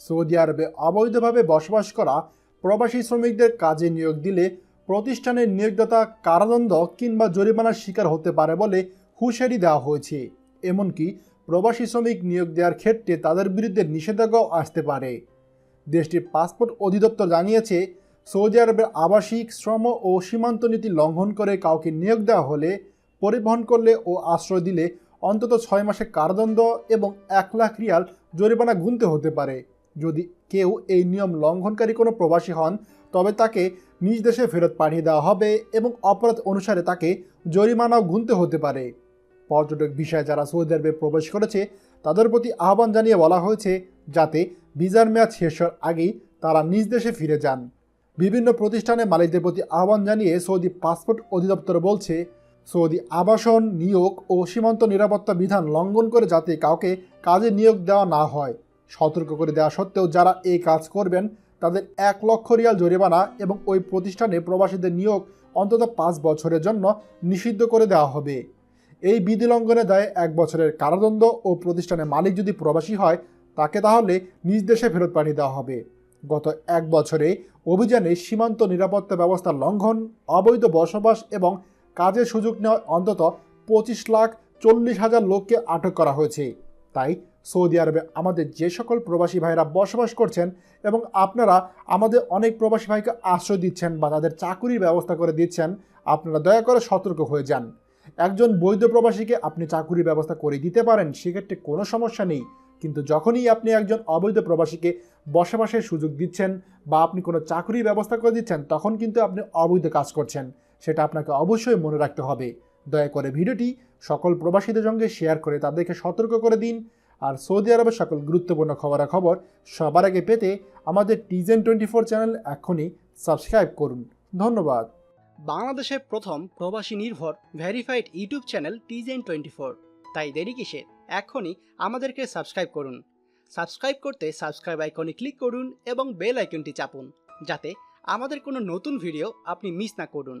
Saudi আরবে অবৈধভাবে বসবাস করা প্রবাসী শ্রমিকদের কাজে নিয়োগ দিলে প্রতিষ্ঠানের নিয়োগদাতা কারাদণ্ড কিংবা জরিমানার শিকার হতে পারে বলে হুঁশিয়ারি দেওয়া হয়েছে। এমনকি প্রবাসী শ্রমিক নিয়োগ দেওয়ার ক্ষেত্রে তাদের বিরুদ্ধে নিষেধাজ্ঞাও আসতে পারে। দেশটির পাসপোর্ট অধিদপ্তর জানিয়েছে, সৌদি আরবের আবাসিক শ্রম ও সীমান্ত নীতি লঙ্ঘন করে কাউকে নিয়োগ দেওয়া হলে পরিবহন করলে ও আশ্রয় দিলে অন্তত ছয় মাসে কারাদণ্ড এবং এক লাখ রিয়াল জরিমানা গুনতে হতে পারে। যদি কেউ এই নিয়ম লঙ্ঘনকারী কোনো প্রবাসী হন, তবে তাকে নিজ দেশে ফেরত পাঠিয়ে দেওয়া হবে এবং অপরাধ অনুসারে তাকে জরিমানাও গুনতে হতে পারে। পর্যটক বিষয়ে যারা সৌদি আরবে প্রবেশ করেছে, তাদের প্রতি আহ্বান জানিয়ে বলা হয়েছে যাতে ভিসার মেয়াদ শেষ হওয়ার আগেই তারা নিজ দেশে ফিরে যান। বিভিন্ন প্রতিষ্ঠানে মালিকদের প্রতি আহ্বান জানিয়ে সৌদি পাসপোর্ট অধিদপ্তর বলছে, সৌদি আবাসন, নিয়োগ ও সীমান্ত নিরাপত্তা বিধান লঙ্ঘন করে যাতে কাউকে কাজে নিয়োগ দেওয়া না হয়। সতর্ক করে দেওয়া সত্ত্বেও যারা এই কাজ করবেন, তাদের এক লক্ষ রিয়াল জরিমানা এবং ওই প্রতিষ্ঠানে প্রবাসীদের নিয়োগ অন্তত পাঁচ বছরের জন্য নিষিদ্ধ করে দেওয়া হবে। এই বিধি লঙ্ঘনে দায়ে এক বছরের কারাদণ্ড ও প্রতিষ্ঠানের মালিক যদি প্রবাসী হয়, তাকে তাহলে নিজ দেশে ফেরত পাঠিয়ে দেওয়া হবে। গত এক বছরে অভিযানে সীমান্ত নিরাপত্তা ব্যবস্থা লঙ্ঘন, অবৈধ বসবাস এবং কাজের সুযোগ নেওয়া অন্তত পঁচিশ লাখ চল্লিশ হাজার লোককে আটক করা হয়েছে। তাই সৌদি আরবে আমাদের যে সকল প্রবাসী ভাইরা বসবাস করছেন এবং আপনারা আমাদের অনেক প্রবাসী ভাইকে আশ্রয় দিচ্ছেন বা তাদের চাকুরির ব্যবস্থা করে দিচ্ছেন, আপনারা দয়া করে সতর্ক হয়ে যান। একজন বৈধ প্রবাসীকে আপনি চাকুরির ব্যবস্থা করে দিতে পারেন, সেক্ষেত্রে কোনো সমস্যা নেই। কিন্তু যখনই আপনি একজন অবৈধ প্রবাসীকে বসবাসের সুযোগ দিচ্ছেন বা আপনি কোনো চাকরির ব্যবস্থা করে দিচ্ছেন, তখন কিন্তু আপনি অবৈধ কাজ করছেন। সেটা আপনাকে অবশ্যই মনে রাখতে হবে। দয়া করে ভিডিওটি সকল প্রবাসীদের সঙ্গে শেয়ার করে তাদেরকে সতর্ক করে দিন। আর সৌদি আরবের সকল গুরুত্বপূর্ণ খবরাখবর সবার আগে পেতে আমাদের টিজেন টোয়েন্টি ফোর চ্যানেল এখনই সাবস্ক্রাইব করুন। ধন্যবাদ। বাংলাদেশের প্রথম প্রবাসী নির্ভর ভেরিফাইড ইউটিউব চ্যানেল টিজেন টোয়েন্টি ফোর তাই দেরি কিসের? এখনই আমাদেরকে সাবস্ক্রাইব করুন। সাবস্ক্রাইব করতে সাবস্ক্রাইব আইকনে ক্লিক করুন এবং বেল আইকনটি চাপুন, যাতে আমাদের কোনো নতুন ভিডিও আপনি মিস না করুন।